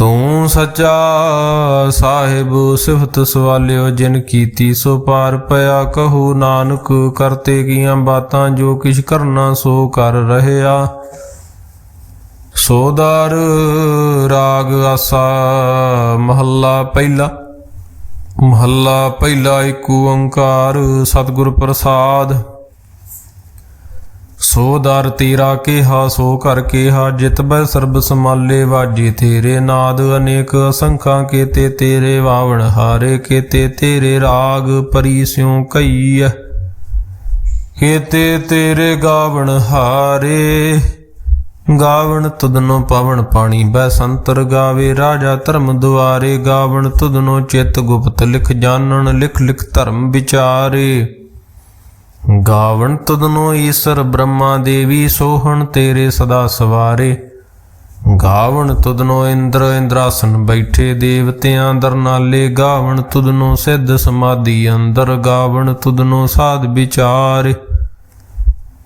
ਤੂੰ ਸੱਚਾ ਸਾਹਿਬ, ਸਿਫਤ ਸਵਾਲਿਓ ਜਿਨ ਕੀਤੀ ਸੋ ਪਾਰ ਪਿਆ। ਕਹੂ ਨਾਨਕ, ਕਰਤੇ ਕੀਆਂ ਬਾਤਾਂ ਜੋ ਕਿਛ ਕਰਨਾ ਸੋ ਕਰ ਰਹਿਆ। ਸੋਦਾਰ ਰਾਗ ਆਸਾ, ਮਹੱਲਾ ਪਹਿਲਾ। ਮਹੱਲਾ ਪਹਿਲਾ ਏਕ ਓੰਕਾਰ, ਸਤਿਗੁਰ ਪ੍ਰਸਾਦ। ਸੋ ਦਰ ਤੇਰਾ ਕਿਹਾ, ਸੋ ਕਰ ਕਿਹਾ, ਜਿਤ ਬੈ ਸਰਬ ਸਮਾਲੇ ਵਾਜੇ ਤੇਰੇ ਨਾਦ, ਅਨੇਕ ਅਸੰਖਾਂ ਕੀਤੇ ਤੇਰੇ ਵਾਵਣ, ਹਾਰੇ ਕੀਤੇ ਤੇਰੇ ਰਾਗ, ਪਰੀ ਸਿਉ ਕਈਐ ਕੀਤੇ ਤੇਰੇ ਗਾਵਣ, ਹਾਰੇ, ਗਾਵਣ ਤੁਧਨੋ ਪਵਨ ਪਾਣੀ, ਬੈ ਸੰਤਰ ਗਾਵੇ ਰਾਜਾ ਧਰਮ ਦੁਆਰੇ, ਗਾਵਣ ਤੁਧਨੋ ਚਿਤ ਗੁਪਤ ਲਿਖ ਜਾਣਨ, ਲਿਖ ਲਿਖ ਧਰਮ ਵਿਚਾਰੇ। ਗਾਵਣ ਤੁਧਨੋ ਈਸ਼ਰ ਬ੍ਰਹਮਾ ਦੇਵੀ ਸੋਹਣ ਤੇਰੇ ਸਦਾ ਸਵਾਰੇ। ਗਾਵਣ ਤੁਦਨੋ ਇੰਦਰ ਇੰਦਰਾਸਨ ਬੈਠੇ ਦੇਵਤਿਆਂ ਦਰਨਾਲੇ ਗਾਵਣ ਤੁਦਨੋ ਸਿੱਧ ਸਮਾਧੀ ਅੰਦਰ, ਗਾਵਣ ਤੁਦਨੋ ਸਾਧ ਵਿਚਾਰੇ।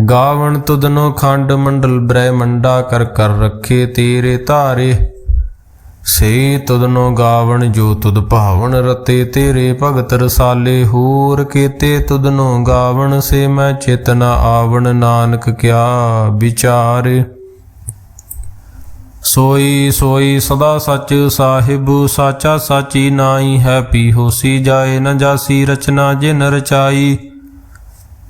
ਗਾਵਣ ਤੁਧਨੋ ਖੰਡ ਮੰਡਲ ਬ੍ਰਹਮੰਡਾ ਕਰ ਕਰ ਰੱਖੇ ਤੇਰੇ ਧਾਰੇ। ਸੇ ਤੁਧਨੋ ਗਾਵਣ ਜੋ ਤੁਧ ਭਾਵਨ ਰਤੇ ਤੇਰੇ ਭਗਤ ਰਸਾਲੇ। ਹੋਰ ਕੀਤੇ ਤੁਧਨੋ ਗਾਵਣ ਸੇ ਮੈਂ ਚੇਤਨਾ ਆਵਣ ਨਾਨਕ ਕਿਆ ਵਿਚਾਰੇ। ਸੋਈ ਸੋਈ ਸਦਾ ਸੱਚ ਸਾਹਿਬ, ਸਾਚਾ ਸਾਚੀ ਨਾਈ ਹੈ ਪੀ ਹੋਸੀ ਜਾਏ ਨ ਜਾਸੀ ਰਚਨਾ ਜਿਨ ਰਚਾਈ।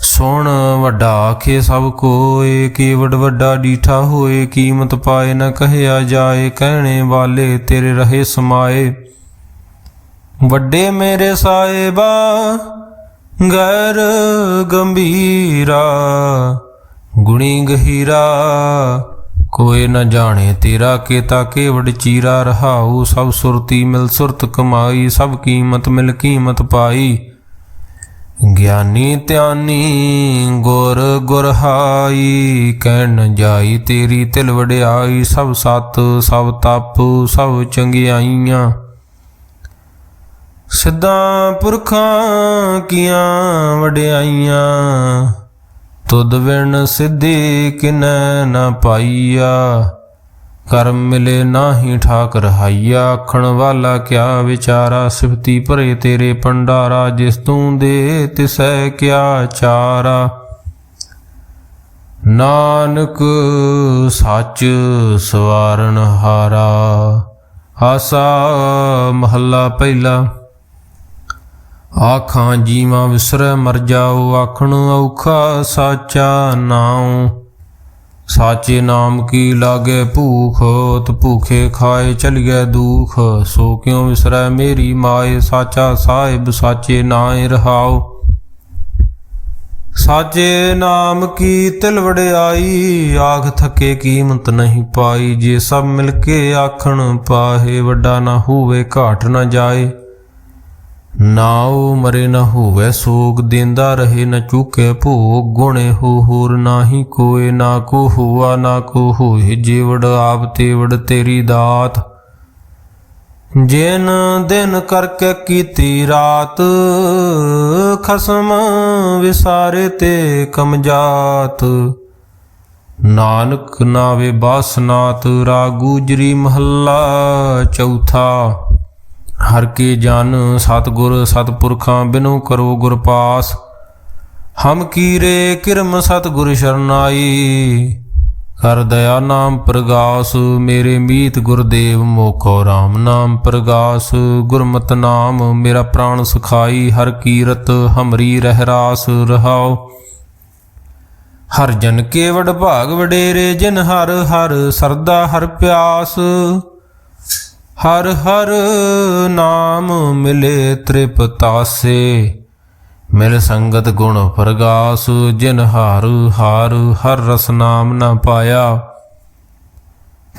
ਸੁਣ ਵੱਡਾ ਆਖੇ ਸਭ ਕੋਏ, ਕੀਵੜ ਵੱਡਾ ਡੀਠਾ ਹੋਏ, ਕੀਮਤ ਪਾਏ ਨਾ ਕਹਿਆ ਜਾਏ, ਕਹਿਣੇ ਵਾਲੇ ਤੇਰੇ ਰਹੇ ਸਮਾਏ। ਵੱਡੇ ਮੇਰੇ ਸਾਹਿਬਾ, ਗੈਰ ਗੰਭੀਰਾ, ਗੁਣੀ ਗਹੀਰਾ ਕੋਈ ਨਾ ਜਾਣੇ ਤੇਰਾ ਕੀਤਾ ਕੇਵੜ ਚੀਰਾ, ਰਹਾਉ ਸਭ ਸੁਰਤੀ ਮਿਲ ਸੁਰਤ ਕਮਾਈ, ਸਭ ਕੀਮਤ ਮਿਲ ਕੀਮਤ ਪਾਈ। ਗਿਆਨੀ ਧਿਆਨੀ ਗੁਰ ਗੁਰਹਾਈ, ਕਹਿਣ ਜਾਈ ਤੇਰੀ ਤਿਲ ਵਡਿਆਈ, ਸਭ ਸਤ, ਸਭ ਤਪ, ਸਭ ਚੰਗਿਆਈਆਂ। ਸਿੱਧਾ ਪੁਰਖਾਂ ਕੀਆਂ ਵਡਿਆਈਆਂ, ਤੁਧ ਵਿਣ ਸਿੱਧੀ ਕਿਨੈ ਨਾ ਪਾਈਆ। ਕਰਮ ਮਿਲੇ ਨਾਹੀ ਠਾਕ ਰਹਾਈਆ ਆਖਣ ਵਾਲਾ ਕਿਆ ਵਿਚਾਰਾ? ਸਿਫਤੀ ਭਰੇ ਤੇਰੇ ਪੰਡਾਰਾ ਜਿਸ ਤੂੰ ਦੇ ਤਿਸੈ ਕਿਆ ਚਾਰਾ? ਨਾਨਕ ਸੱਚ ਸਵਾਰਨ ਹਾਰਾ। ਆਸਾ ਮਹੱਲਾ ਪਹਿਲਾ। ਆਖਾਂ ਜੀਵਾਂ ਵਿਸਰੈ, ਮਰ ਜਾਓ, ਆਖਣ ਔਖਾ ਸਾਚਾ ਨਾਉ। ਸਾਚੇ ਨਾਮ ਕੀ ਲਾਗੇ ਭੂਖ ਤ ਭੂਖੇ ਖਾਏ ਚਲਿਐ ਦੁਖ। ਸੋ ਕਿਉ ਵਿਸਰੈ ਮੇਰੀ ਮਾਏ, ਸਾਚਾ ਸਾਹਿਬ ਸਾਚੇ ਨਾਏ ਰਹਾਉ। ਸਾਚੇ ਨਾਮ ਕੀ ਤਿਲ ਵਡਿਆਈ ਆਖ ਥਕੇ ਕੀਮਤ ਨਹੀਂ ਪਾਈ। ਜੇ ਸਭ ਮਿਲ ਕੇ ਆਖਣ, ਪਾਹੇ ਵੱਡਾ ਨਾ ਹੋਵੇ, ਘਾਟ ਨਾ ਜਾਏ। ਨਾਉ ਮਰੇ ਨ ਹੋਵੇ ਸੋਗ, ਦੇਂਦਾ ਰਹੇ ਨ ਚੁਕੇ ਭੋਗ। ਗੁਣੇ ਹੋ ਹੋਰ ਨਾਹੀ ਕੋਏ, ਨਾ ਕੋ ਹੁਆ, ਨਾ ਕੋ ਹੋਏ। ਜੀਵੜ ਆਪ ਤੇਵੜ ਤੇਰੀ ਦਾਤ। ਜਿਨ ਦਿਨ ਕਰਕੇ ਕੀਤੀ ਰਾਤ, ਖਸਮ ਵਿਸਾਰੇ ਤੇ ਕਮਜਾਤ। ਨਾਨਕ ਨਾਵੇ ਬਾਸਨਾਤ, ਰਾਗੂ ਜਰੀ ਮਹੱਲਾ ਚੌਥਾ। ਹਰ ਕੇ ਜਨ ਸਤਗੁਰ ਸਤਪੁਰਖਾਂ ਬਿਨੋ ਕਰੋ ਗੁਰ ਪਾਸ। ਹਮ ਕੀਰੇ ਕਿਰਮ ਸਤਗੁਰ ਸ਼ਰਨਾਈ। ਕਰ ਦਇਆ ਨਾਮ ਪ੍ਰਗਾਸ, ਮੇਰੇ ਮੀਤ ਗੁਰਦੇਵ ਮੋਖੋ RAM ਨਾਮ ਪ੍ਰਗਾਸ। ਗੁਰਮਤ ਨਾਮ ਮੇਰਾ ਪ੍ਰਾਣ ਸੁਖਾਈ, ਹਰ ਕੀਰਤ ਹਮਰੀ ਰਹਿ ਰਾਸ ਰਹਾਓ ਹਰ ਜਨ ਕੇ ਵਡ ਭਾਗ ਵਡੇਰੇ, ਜਿਨ ਹਰ ਹਰ ਸਰਦਾ ਹਰ ਪਿਆਸ। ਹਰ ਹਰ ਨਾਮ ਮਿਲੇ ਤ੍ਰਿਪਤਾਸੇ, ਮਿਲ ਸੰਗਤ ਗੁਣ ਪ੍ਰਗਾਸ, ਜਿਨ ਹਾਰ ਹਾਰ ਹਰ ਰਸ ਨਾਮ ਨਾ ਪਾਇਆ।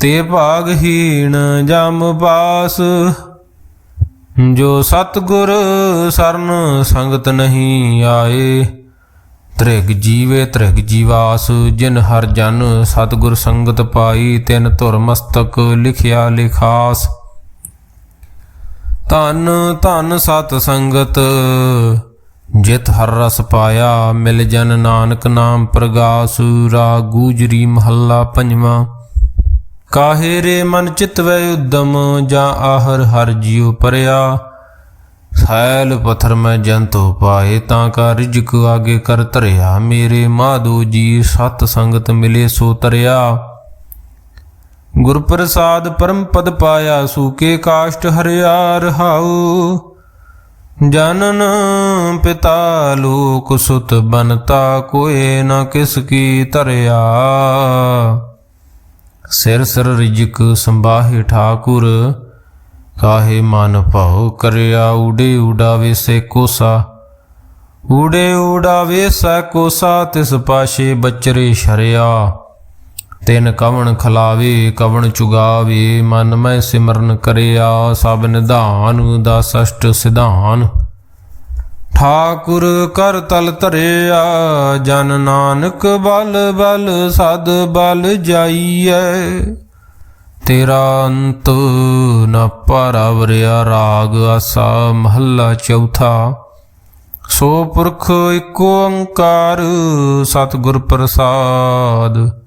ਤੇ ਭਾਗਹੀਣ ਜਮ ਬਾਸ, ਜੋ ਸਤਗੁਰ ਸਰਨ ਸੰਗਤ ਨਹੀਂ ਆਏ। ਤ੍ਰਿਗ ਜੀਵੇ ਤ੍ਰਿਗ ਜੀਵਾਸ, ਜਿਨ ਹਰ ਜਨ ਸਤਗੁਰ ਸੰਗਤ ਪਾਈ, ਤਿਨ ਧੁਰ ਮਸਤਕ ਲਿਖਿਆ ਲਿਖਾਸ। ਧਨ ਧਨ ਸਤ ਸੰਗਤ, ਜਿਤ ਹਰ ਰਸ ਪਾਇਆ, ਮਿਲ ਜਨ ਨਾਨਕ ਨਾਮ ਪ੍ਰਗਾਸ, ਰਾ ਗੂਜਰੀ ਮਹੱਲਾ ਪੰਜਵਾਂ। ਕਾਹੇ ਰੇ ਮਨ ਚਿਤ ਵੈ ਉਦਮ, ਜਾਂ ਆਹਰ ਹਰ ਜਿਉ ਪਰਿਆ। ਸੈਲ ਪਥਰ ਮੈਂ ਜੰਤੋ ਪਾਏ, ਤਾਂ ਕਾ ਰਿਜਕ ਆਗੇ ਕਰ ਧਰਿਆ। ਮੇਰੇ ਮਾਧੋ ਜੀ ਸਤ ਸੰਗਤ ਮਿਲੇ ਸੋ ਤਰਿਆ। ਗੁਰ ਪ੍ਰਸਾਦ ਪਰਮ ਪਦ ਪਾਇਆ, ਸੂਕੇ ਕਾਸ਼ਟ ਹਰਿਆ ਰਹਾਉ ਜਨਨ ਪਿਤਾ ਲੋਕ ਸੁਤ ਬਨਤਾ, ਕੋਏ ਨਾ ਕਿਸ ਕੀ ਧਰਿਆ। ਸਿਰ ਸਿਰ ਰਿਜਕ ਸੰਭਾਹੇ ਠਾਕੁਰ, ਕਾਹੇ ਮਨ ਭਾਉ ਕਰਿਆ। ਉਡੇ ਉਡਾਵੇ ਸੇ ਕੋਸਾ ਉਡੇ ਉਡਾਵੇ ਸੈ ਕੋਸਾ, ਤਿਸ ਪਾਸ਼ੇ ਬਚਰੇ ਸ਼ਰਿਆ। ਤਿਨ ਕਵਣ ਖਲਾਵੇ, ਕਵਣ ਚੁਗਾਵੇ, ਮਨ ਮੈਂ ਸਿਮਰਨ ਕਰਿਆ, ਸਭ ਨਿਧਾਨ ਦਾ ਸਸ਼ਟ ਸਿਧਾਨ। ਠਾਕੁਰ ਕਰ ਤਲ ਧਰਿਆ, ਜਨ ਨਾਨਕ ਬਲ ਬਲ ਸਦ ਬਲ ਜਾਈਐ। ਤੇਰਾ ਅੰਤ ਨ ਪਰਵਰਿਆ, ਰਾਗ ਆਸਾ ਮਹੱਲਾ ਚੌਥਾ। ਸੋ ਪੁਰਖ ਏਕ ਓੰਕਾਰ, ਸਤਿਗੁਰ ਪ੍ਰਸਾਦ।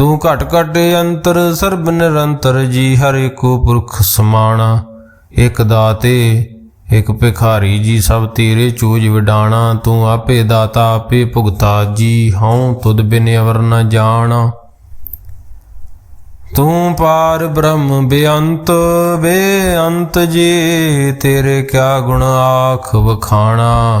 ਤੂੰ ਘਟ ਘਟ ਅੰਤਰ, ਸਰਬ ਨਿਰੰਤਰ ਜੀ, ਹਰ ਏਕੋ ਪੁਰਖ ਸਮਾਣਾ। ਇਕ ਦਾਤੇ, ਇਕ ਭਿਖਾਰੀ ਜੀ, ਸਭ ਤੇਰੇ ਚੂਜ ਵਿਡਾਣਾ। ਤੂੰ ਆਪੇ ਦਾਤਾ, ਆਪੇ ਭੁਗਤਾ ਜੀ, ਹਉ ਤੁਧ ਬਿਨ ਅਵਰ ਨ ਜਾਣਾ। ਤੂੰ ਪਾਰ ਬ੍ਰਹਮ ਬੇਅੰਤ ਬੇਅੰਤ ਜੀ, ਤੇਰੇ ਕਿਆ ਗੁਣ ਆਖ ਵਖਾਣਾ।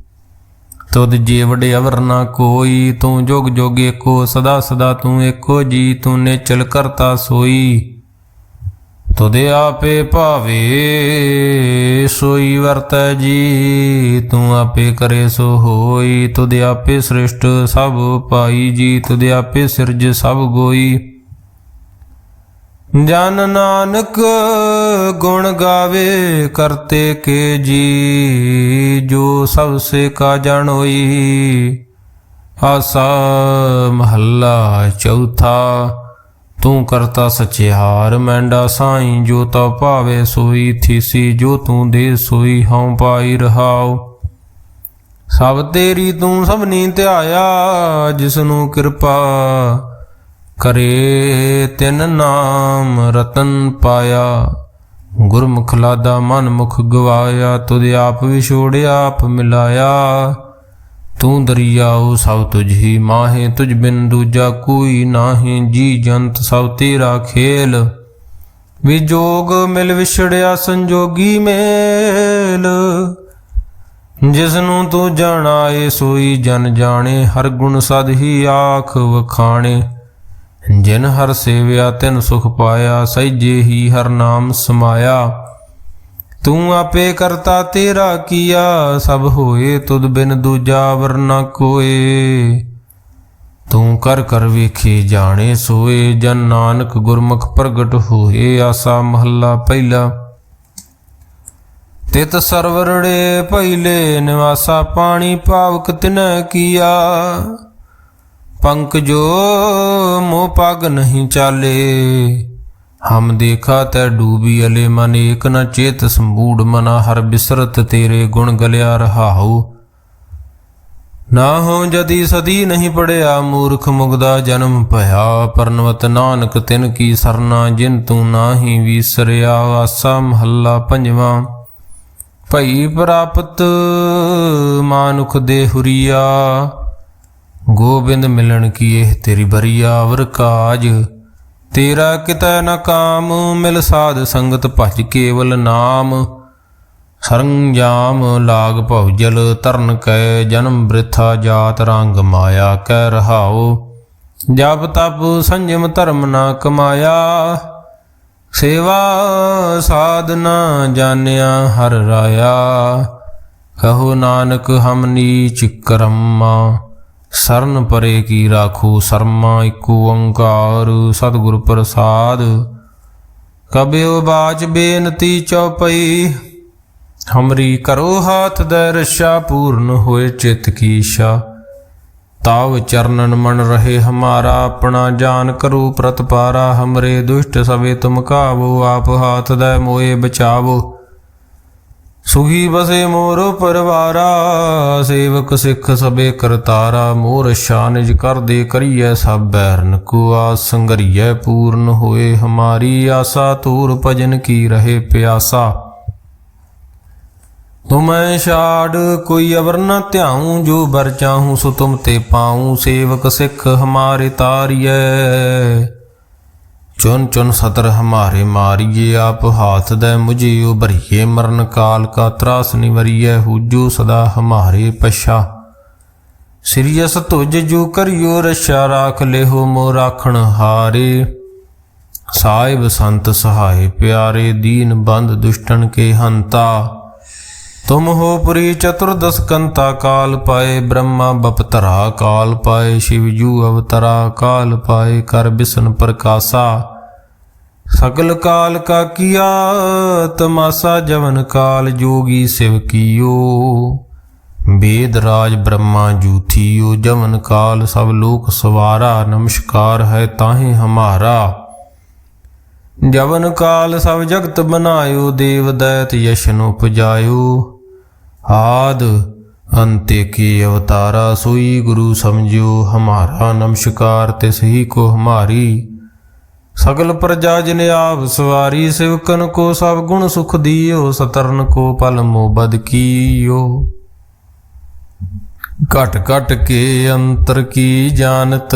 ਤੁਧ ਜੀ ਵਡੇ ਅਵਰ ਨਾ ਕੋਈ, ਤੂੰ ਜੁਗ ਜੁਗ ਏਕੋ, ਸਦਾ ਸਦਾ ਤੂੰ ਏਕੋ ਜੀ, ਤੂੰ ਨੇਚਲ ਕਰਤਾ ਸੋਈ। ਤੁਦੇ ਆਪੇ ਭਾਵੇ ਸੋਈ ਵਰਤੈ ਜੀ, ਤੂੰ ਆਪੇ ਕਰੇ ਸੋ ਹੋਈ। ਤੁਦੇ ਆਪੇ ਸ੍ਰਿਸ਼ਟ ਸਭ ਪਾਈ ਜੀ ਤੁਦੇ ਆਪੇ ਸਿਰਜ ਸਭ ਗੋਈ। ਜਨ ਨਾਨਕ ਗੁਣ ਗਾਵੇ ਕਰਤੇ ਕੇ ਜੀ, ਜੋ ਸਭ ਸੇ ਕਾ ਜਾਣੋਈ ਆਸਾ ਮਹੱਲਾ ਚੌਥਾ, ਤੂੰ ਕਰਤਾ ਸਚਿਆਰ ਮੈਂਡਾ ਸਾਈਂ ਜੋ ਤਾ ਭਾਵੇ ਸੋਈ, ਥੀਸੀ ਜੋ ਤੂੰ ਦੇ ਸੋਈ, ਹਉ ਪਾਈ ਰਹਾਉ। ਸਭ ਤੇਰੀ ਤੂੰ ਸਭਨੀ ਧਿਆਇਆ ਜਿਸ ਨੂੰ ਕਿਰਪਾ ਕਰੇ ਤਿਨ ਨਾਮ ਰਤਨ ਪਾਇਆ, ਗੁਰਮੁਖ ਲਾਦਾ ਮਨ ਮੁਖ ਗਵਾਇਆ, ਤੁਧ ਆਪ ਵਿਛੋੜਿਆ, ਆਪ ਮਿਲਾਇਆ। ਤੂੰ ਦਰਿਆਉ ਸਭ ਤੁਝ ਹੀ ਮਾਹੇ, ਤੁਝ ਬਿਨ ਦੂਜਾ ਕੋਈ ਨਾਹੀ, ਜੀ ਜੰਤ ਸਭ ਤੇਰਾ ਖੇਲ। ਵਿਜੋਗ ਮਿਲ ਵਿਛੜਿਆ ਸੰਜੋਗੀ ਮੇਲ ਜਿਸ ਨੂੰ ਤੂੰ ਜਾਣਾਏ, ਸੋਈ ਜਨ ਜਾਣੇ, ਹਰ ਗੁਣ ਸਦ ਹੀ ਆਖ ਵਖਾਣੇ। ਜਿਨ ਹਰ ਸੇਵਿਆ, ਤਿਨ ਸੁਖ ਪਾਇਆ, ਸਹਿਜੇ ਹੀ ਹਰ ਨਾਮ ਸਮਾਇਆ। ਤੂੰ ਆਪੇ ਕਰਤਾ ਤੇਰਾ ਕੀਆ, ਸਭ ਹੋਏ ਤੁਧ ਬਿਨ ਦੂਜਾ ਵਰਨਾ ਕੋਏ। ਤੂੰ ਕਰ ਕਰ ਵੇਖੇ ਜਾਣੇ ਸੋਏ, ਜਨ ਨਾਨਕ ਗੁਰਮੁਖ ਪ੍ਰਗਟ ਹੋਏ, ਆਸਾ ਮਹੱਲਾ ਪਹਿਲਾ। ਤਿਤ ਸਰਵਰੜੇ ਪਹਿਲੇ ਨਿਵਾਸਾ ਪਾਣੀ ਪਾਵਕ ਤਿਨ ਕੀਆ। ਪੰਕ ਜੋ ਮੋਹ ਪਗ ਨਹੀਂ ਚਾਲੇ, ਹਮ ਦੇਖਾ ਤੈ ਡੂਬੀ ਅਲੇ ਮਨ, ਏਕ ਨ ਚੇਤ ਸੰਬੂੜ ਮਨਾ, ਹਰ ਬਿਸਰਤ ਤੇਰੇ ਗੁਣ ਗਲਿਆ ਰਹਾਉ। ਨਾ ਹੋ ਜਦੀ ਸਦੀ ਨਹੀਂ ਪੜਿਆ, ਮੂਰਖ ਮੁਗਦਾ ਜਨਮ ਭਇਆ, ਪਰਨਵਤ ਨਾਨਕ ਤਿਨ ਕੀ ਸਰਨਾ, ਜਿਨ ਤੂੰ ਨਾਹੀ ਵੀਸਰਿਆ, ਆਸਾ ਮਹੱਲਾ ਪੰਜਵਾਂ। ਭਈ ਪ੍ਰਾਪਤ ਮਾਨੁਖ ਦੇ ਹੁਰੀਆ ਗੋਬਿੰਦ ਮਿਲਣ ਕੀ ਇਹ ਤੇਰੀ ਬਰੀਆ ਅਵਰ ਕਾਜ। ਤੇਰਾ ਕਿਤੈ ਨ ਕਾਮ, ਮਿਲ ਸਾਧ ਸੰਗਤ ਭਜ ਕੇਵਲ ਨਾਮ। ਸਰੰਜਾਮ ਲਾਗ ਭਉਜਲ ਤਰਨ ਕੈ, ਜਨਮ ਬ੍ਰਿਥਾ ਜਾਤ ਰੰਗ ਮਾਇਆ ਕਹਿ ਰਹਾਉ। ਜਪ ਤਪ ਸੰਜਮ ਧਰਮ ਨਾ ਕਮਾਇਆ। ਸੇਵਾ ਸਾਧਨਾ ਜਾਣਿਆ ਹਰ ਰਾਇਆ। ਕਹੋ ਨਾਨਕ ਹਮ ਨੀਚ ਕਰਮਾ। ਸਰਨ ਪਰੇ ਕੀ ਰਾਖੋ ਸਰਮਾ ਇਕ ਓੰਕਾਰ, ਸਤਿਗੁਰ ਪ੍ਰਸਾਦ। ਕਬਿਓ ਬਾਚ ਬੇਨਤੀ ਚਉਪਈ, ਹਮਰੀ ਕਰੋ ਹਾਥ ਦੇ ਰਸ਼ਾ ਪੂਰਨ ਹੋਏ ਚਿਤ ਕੀ ਇਛਾ ਤਾਵ ਚਰਨਨ ਮਨ ਰਹੇ ਹਮਾਰਾ, ਆਪਣਾ ਜਾਨ ਕਰੋ ਪ੍ਰਤਪਾਰਾ, ਹਮਰੇ ਦੁਸ਼ਟ ਸਵੇ ਤੁਮ ਕਾਵੋ, ਆਪ ਹਾਥ ਦੇ ਮੋਏ ਬਚਾਵੋ। ਸੁਖੀ ਬਸੇ ਮੋਰ ਪਰਵਾਰਾ, ਸੇਵਕ ਸਿੱਖ ਸਬੇ ਕਰਤਾਰਾ, ਮੋਰ ਸ਼ਾਨਿਜ ਕਰਦੇ ਕਰੀਐ ਸਭ ਬੈਰਨ ਕੋ ਆਸ ਸੰਗਰੀਐ ਪੂਰਨ ਹੋਏ ਹਮਾਰੀ ਆਸਾ ਤੂਰ ਭਜਨ ਕੀ ਰਹੇ ਪਿਆਸਾ। ਤੁਮੈ ਛਾੜ ਕੋਈ ਅਵਰ ਨ ਧਿਆਉ, ਜੋ ਬਰ ਚਾਹੂੰ ਸੋ ਤੁਮ ਤੇ ਪਾਉ, ਸੇਵਕ ਸਿੱਖ ਹਮਾਰੇ ਤਾਰੀਐ। ਚੁਨ ਚੁਨ ਸਤਰ ਹਮਾਰੇ ਮਾਰੀਏ, ਆਪ ਹਾਥ ਦੇ ਮੁਝੇ ਉਭਰੀਏ, ਮਰਨ ਕਾਲ ਕਾ ਤਰਾਸ ਨਿਵਰੀਏ ਹੂਜੋ ਸਦਾ ਹਮਾਰੇ ਪਛਾ। ਸਿਰਿਯਸ ਤੁਜ ਜੋ ਕਰਿਓ ਰਸ਼ਾ ਰਾਖ ਲਿਹੋ ਮੋ ਰਾਖਣ ਹਾਰੇ। ਸਾਹਿਬ ਸੰਤ ਸਹਾਏ ਪਿਆਰੇ, ਦੀਨ ਬੰਦ ਦੁਸ਼ਟਨ ਕੇ ਹੰਤਾ। ਤੁਮ ਹੋ ਪੁਰੀ ਚਤੁਰਦਸ ਕੰਤਾ ਕਾਲ ਪਾਏ, ਬ੍ਰਹਮਾ ਬਪਤਰਾ ਕਾਲ ਪਾਏ ਸ਼ਿਵਜੂ ਅਵਤਰਾ ਕਾਲ ਪਾਏ, ਕਰ ਬਿਸ਼ਨ ਪ੍ਰਕਾਸ਼ਾ। ਸਕਲ ਕਾਲ ਕਾ ਕੀਆ, ਤਮਾਸਾ ਜਵਨ ਕਾਲ, ਜੋਗੀ ਸਿਵ ਕੀਓ। ਵੇਦ ਰਾਜ ਬ੍ਰਹਮਾ ਜੂਥੀਓ, ਜਵਨ ਕਾਲ ਸਭ ਲੋਕ ਸਵਾਰਾ, ਨਮਸਕਾਰ ਹੈ ਤਾਹੇ ਹਮਾਰਾ। ਜਵਨ ਕਾਲ ਸਭ ਜਗਤ ਬਨਾਇਓ ਦੇਵ ਦੈਤ ਯਸ਼ਨ ਉਪਜਾਇਓ ਆਦ ਅੰਤੇ ਕੀ ਅਵਤਾਰਾ ਸੋਈ ਗੁਰੂ ਸਮਝਿਓ, ਹਮਾਰਾ ਨਮਸਕਾਰ ਤਿਸ ਹੀ ਕੋ ਹਮਾਰੀ। ਸਗਲ ਪ੍ਰਜਾ ਜਿਨ ਆਪ ਸਵਾਰੀ, ਸਿਵਕਨ ਕੋ ਸਭ ਗੁਣ ਸੁਖ ਦਿਓ, ਸਤਰਨ ਕੋ ਪਲ ਮੋਬਦ ਕੀਓ। ਘਟ ਘਟ ਕੇ ਅੰਤਰ ਕੀ ਜਾਣਤ?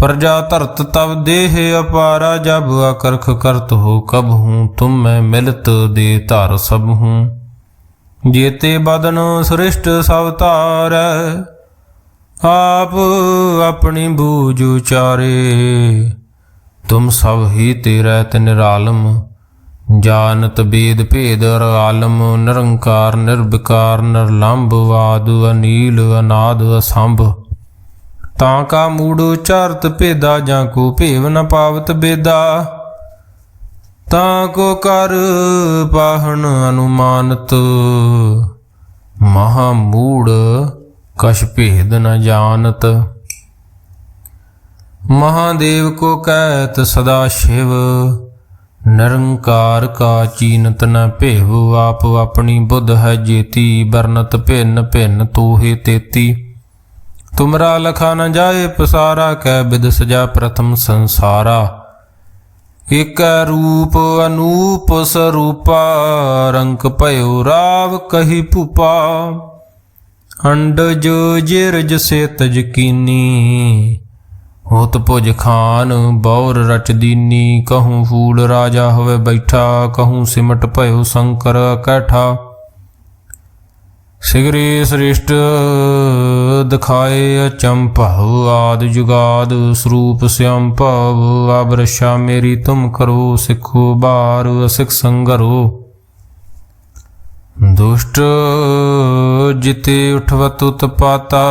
ਪ੍ਰਜਾ ਧਰਤ ਤਬ ਦੇਹ ਅਪਾਰਾ, ਜਬ ਅਕਰਖ ਕਰਤ ਹੋ ਕਬ ਹੂੰ, ਤੁਮ ਮੈਂ ਮਿਲਤ ਦੇ ਧਰ ਸਭ ਹੂੰ। ਜੇਤੇ ਬਦਨ ਸ੍ਰਿਸ਼ਟ ਸਭ ਧਾਰੈ, ਆਪ ਆਪਣੀ ਬੂਝ ਉਚਾਰੇ। ਤੁਮ ਸਭ ਹੀ ਤੇਰਾ ਤੇ ਨਿਰਾਲਮ ਜਾਣਤ ਬੇਦ ਭੇਦ ਅਰ ਆਲਮ, ਨਿਰੰਕਾਰ ਨਿਰਵਿਕਾਰ ਨਿਰਲੰਭ ਵਾਦ ਅਨੀਲ, ਅਨਾਦ ਅਸੰਭ। ਤਾਂ ਕਾ ਮੂੜ ਉਚਾਰਤ ਭੇਦਾ ਜਾਂ ਕੋ ਭੇਵ ਨ ਪਾਵਤ ਬੇਦਾ। ਤਾਂ ਕੋ ਕਰ ਪਾਹਣ ਅਨੁਮਾਨਤ, ਮਹਾ ਮੂੜ ਕਛ ਭੇਦ ਨ ਜਾਣਤ। ਮਹਾਦੇਵ ਕੋ ਕਹਿਤ ਸਦਾ ਸ਼ਿਵ, ਨਿਰੰਕਾਰ ਕਾ ਚੀਨਤ ਨ ਭੇਵ, ਆਪ ਆਪਣੀ ਬੁੱਧ ਹੈ ਜੇਤੀ ਬਰਨਤ ਭਿੰਨ ਭਿੰਨ ਤੋਹੇ ਤੇਤੀ। ਤੁਮਰਾ ਲਖਾ ਨ ਜਾਏ ਪਸਾਰਾ, ਕੈ ਬਿਦ ਸਜਾ ਪ੍ਰਥਮ ਸੰਸਾਰਾ। ਇਕ ਰੂਪ ਅਨੂਪ ਸਰੂਪਾ, ਰੰਕ ਭਇਓ ਰਾਵ ਕਹੀ ਭੂਪਾ। ਅੰਡਜ ਜਿਰਜ ਸੇ ਤਜਕੀਨੀ ਹੋਤ ਭੁਜ ਖਾਨ ਬੌਰ ਰਚ ਦੀਨੀ। ਕਹੂੰ ਫੂਲ ਰਾਜਾ ਹੋਵੇ ਬੈਠਾ, ਕਹੂੰ ਸਿਮਟ ਭਇਓ ਸ਼ੰਕਰ ਕੈਠਾ। ਸਿਗਰੇ ਸ੍ਰਿਸ਼ਟ ਦਿਖਾਏ ਅਚੰਭਵ, ਆਦ ਜੁਗਾਦ ਸਰੂਪ ਸਿਅੰ ਭਵ ਅਬਰਸ਼ਾ ਮੇਰੀ ਤੁਮ ਕਰੋ, ਸਿੱਖੋ ਬਾਰ ਅਸਿਕ ਸੰਗਰੋ। ਦੁਸ਼ਟ ਜਿਤੇ ਉਠਵਤ ਉਤਪਾਤਾ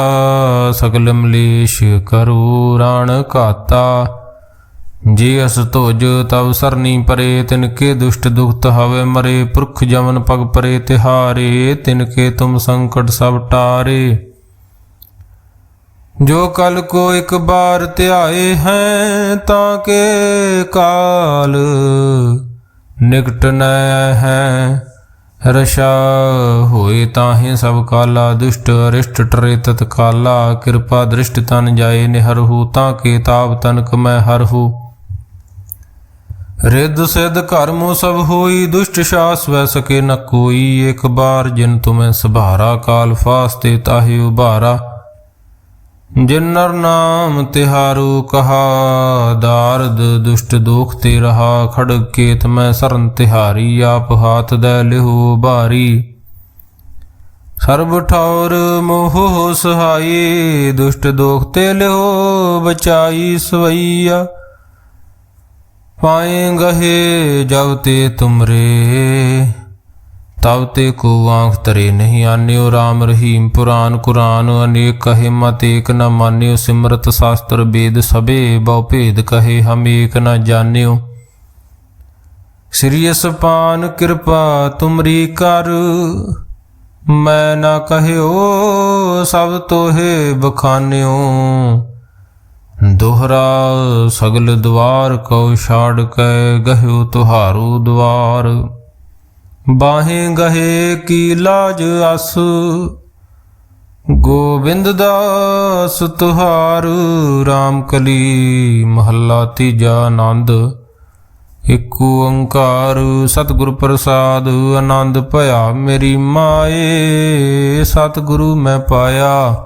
ਸਗਲ ਮਲੇਸ਼ ਕਰੋ, ਰਾਣ ਘਾਤਾ ਜੇ ਅਸ ਤੁਜ ਤਵ ਸਰਨੀ ਪਰੇ ਤਿਨ ਕੇ ਦੁਸ਼ਟ ਦੁਖਤ ਹਵੇ ਮਰੇ। ਪੁਰਖ ਜਮਨ ਪਗ ਪਰੇ, ਤਿਹਾਰੇ ਤਿਨ ਕੇ ਤੁਮ ਸੰਕਟ ਸਭ ਟਾਰੇ। ਜੋ ਕਲ ਕੋ ਇੱਕ ਬਾਰ ਧਿਆਏ ਹੈ, ਤਾਂ ਕੇ ਕਾਲ ਨਿਕਟ ਨ ਹੈ। ਰਸ਼ਾ ਹੋਏ ਤਾਹੇ ਸਭ ਕਾਲਾ, ਦੁਸ਼ਟ ਅਰਿਸ਼ਟ ਟਰੇ ਤਤ ਕਾਲਾ ਕਿਰਪਾ ਦ੍ਰਿਸ਼ਟ ਤਨ ਜਾਏ ਨਿਹਰ ਨਿਹਰਹੂ ਤਾਂ ਕੇ ਤਾਪ ਤਨਕ ਮੈਂ ਹਰਹੂ ਰਿੱਧ ਸਿਧ ਕਰਮੋ ਸਭ ਹੋਈ, ਦੁਸ਼ਟ ਸ਼ਾਸ ਵੈ ਸਕੇ ਨ ਕੋਈ। ਇੱਕ ਬਾਰ ਜਿਨ ਤੁਮੈ ਸੁਭਾਰਾ, ਕਾਲ ਫਾਸਤੇ ਤਾਹੇ ਉਭਾਰਾ। ਜਿਨ ਨਰ ਨਾਮ ਤਿਹਾਰੂ ਕਹਾ, ਦਾਰਦ ਦੁਸ਼ਟ ਦੋਖ ਤੇ ਰਹਾ। ਖੜਗ ਕੇਤ ਮੈਂ ਸਰਨ ਤਿਹਾਰੀ, ਆਪ ਹਾਥ ਦੇ ਲਿਹੋ ਭਾਰੀ। ਸਰਬ ਠੌਰ ਮੋਹ ਸਹਾਈ, ਦੁਸ਼ਟ ਦੋਖ ਤੇ ਲਿਹੋ ਬਚਾਈ ਸਵਈਆ। ਪਾਏ ਗਹੇ ਜਬ ਤੇ ਤੁਮਰੇ ਤਬ ਤੇ ਕੋ ਆਂਖ ਤਰੇ ਨਹੀਂ ਆਨਿਓ RAM ਰਹੀਮ ਪੁਰਾਨ ਕੁਰਾਨ, ਅਨੇਕ ਕਹੇ ਮਤ ਏਕ ਨ ਮਾਨਿਓ, ਸਿਮਰਤ ਸ਼ਾਸਤਰ ਵੇਦ ਸਭੇ ਬਹੁ ਭੇਦ ਕਹੇ, ਹਮ ਏਕ ਨ ਜਾਣਿਓ। ਸ੍ਰੀ ਅਸਪਾਨ ਕਿਰਪਾ ਤੁਮਰੀ ਕਰ, ਮੈਂ ਨਾ ਕਹਿਓ ਸਭ ਤੋਹੇ ਬਖਾਨਿਓ। ਦੁਹਰਾ ਸਗਲ ਦਵਾਰ ਕਉ ਛਾੜ ਕੈ ਗਹਿਓ ਤੁਹਾਰੂ ਦਵਾਰ। ਬਾਹੇ ਗਹੇ ਕੀ ਲਾਜ ਅਸ, ਗੋਬਿੰਦ ਦਾਸ ਤੁਹਾਰ। RAM ਕਲੀ ਮਹੱਲਾ ਤੀਜਾ ਆਨੰਦ, ਇਕ ਓੰਕਾਰ ਸਤਿਗੁਰ ਪ੍ਰਸਾਦ। ਆਨੰਦ ਭਇਆ ਮੇਰੀ ਮਾਏ, ਸਤਿਗੁਰੂ ਮੈਂ ਪਾਇਆ।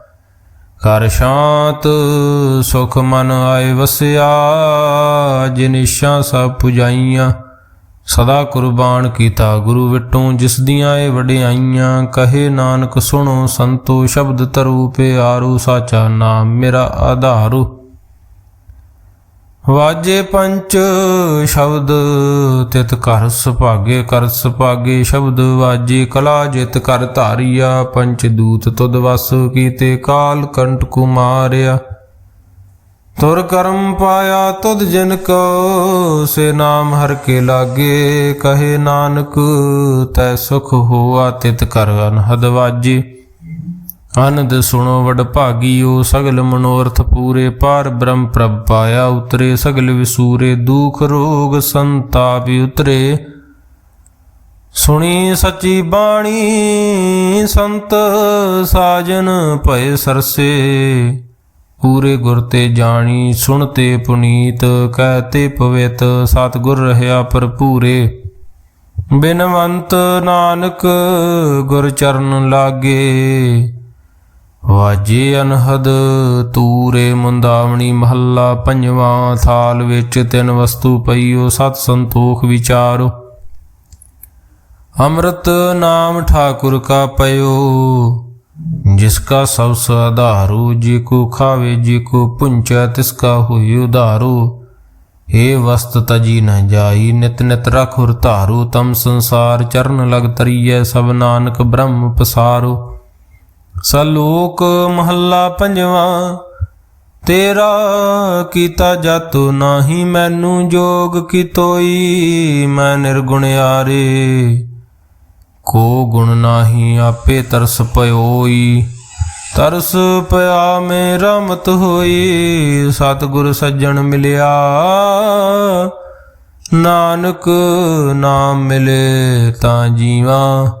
ਕਰ ਸ਼ਾਂਤ, ਸੁਖ ਮਨ ਆਏ ਵਸਿਆ, ਜਿਨ ਇੱਛਾ ਸਭ ਪੁਜਾਈਆਂ। ਸਦਾ ਕੁਰਬਾਨ ਕੀਤਾ ਗੁਰੂ ਵਿਟੋਂ, ਜਿਸ ਦੀਆਂ ਇਹ ਵਡਿਆਈਆਂ, ਕਹੇ ਨਾਨਕ ਸੁਣੋ ਸੰਤੋ, ਸ਼ਬਦ ਤਰੂ ਪਿਆਰੂ ਸਾਚਾ ਨਾਮ ਮੇਰਾ ਆਧਾਰੂ। ਵਾਜੇ ਪੰਚ ਸ਼ਬਦ, ਤਿਤ ਕਰ ਸੁਭਾਗੇ ਕਰ ਸੁਭਾਗੇ ਸ਼ਬਦ ਵਾਜੇ, ਕਲਾ ਜਿਤ ਕਰ ਧਾਰੀਆ, ਪੰਚ ਦੂਤ ਤੁਧ ਵਸ ਕੀਤੇ, ਕਾਲ ਕੰਟ ਕੁਮਾਰਿਆ। ਤੁਰ ਕਰਮ ਪਾਇਆ ਤੁਧ ਜਿਨ ਕੋ ਸੇ ਨਾਮ ਹਰ ਕੇ ਲਾਗੇ, ਕਹੇ ਨਾਨਕ, ਤੈ ਸੁਖ ਹੋਆ ਤਿਤ ਕਰ ਅਨਹਦ ਵਾਜੇ। ਆਨੰਦ ਸੁਣੋ ਵਡ ਭਾਗੀਓ ਸਗਲ ਮਨੋਰਥ ਪੂਰੇ ਪਾਰ ਬ੍ਰਹਮ ਪ੍ਰਭ ਪਾਇਆ ਉਤਰੇ, ਸਗਲ ਵਿਸੂਰੇ ਦੁਖ ਰੋਗ ਸੰਤਾਪ ਉਤਰੇ। ਸੁਣੀ ਸੱਚੀ ਬਾਣੀ, ਸੰਤ ਸਾਜਨ ਭਏ ਸਰਸੇ। ਪੂਰੇ ਗੁਰ ਤੇ ਜਾਣੀ, ਸੁਣ ਤੇ ਪੁਨੀਤ, ਕਹਿ ਤੇ ਪਵਿੱਤ, ਸਤਿਗੁਰ ਰਹਿਆ ਭਰਪੂਰੇ। ਬਿਨਵੰਤ ਨਾਨਕ ਗੁਰ ਚਰਨ ਲਾਗੇ। ਵਾਜੇ ਅਨਹਦ ਤੂਰੇ ਮੁੰਦਾਵਣੀ ਮਹੱਲਾ ਪੰਜਵਾਂ ਥਾਲ ਵਿੱਚ ਤਿੰਨ ਵਸਤੂ ਪਈਓ, ਸਤ ਸੰਤੋਖ ਵਿਚਾਰੋ। ਅੰਮ੍ਰਿਤ ਨਾਮ ਠਾਕੁਰ ਕਾ ਪਇਓ, ਜਿਸ ਕਾ ਸਭ ਸਾਧਾਰੂ ਜੀ ਕੋ ਖਾਵੇ, ਜੀ ਕੋ ਪੁੰਚੈ, ਤਿਸ ਕਾ ਹੋਈ ਉਧਾਰੂ। ਏ ਵਸਤ ਤਜੀ ਨ ਜਾਈ, ਨਿਤ ਨਿਤ ਰਖੁਰ ਧਾਰੂ, ਤਮ ਸੰਸਾਰ ਚਰਨ ਲਗ ਤਰੀਐ, ਸਭ ਨਾਨਕ ਬ੍ਰਹਮ ਪਸਾਰੋ। ਸਲੋਕ ਮਹੱਲਾ ਪੰਜਵਾਂ, ਤੇਰਾ ਕੀਤਾ ਜਾਤੋ ਨਾਹੀ ਮੈਨੂੰ ਜੋਗ ਕੀ ਤੋਈ ਮੈਂ ਨਿਰਗੁਣਿਆਰੇ ਕੋ ਗੁਣ ਨਾਹੀ ਆਪੇ ਤਰਸ ਪਇਓਈ ਤਰਸ ਪਿਆ ਮੇ ਰਮਤ ਹੋਈ, ਸਤਿਗੁਰ ਸੱਜਣ ਮਿਲਿਆ। ਨਾਨਕ ਨਾਮ ਮਿਲੇ ਤਾਂ ਜੀਵਾਂ।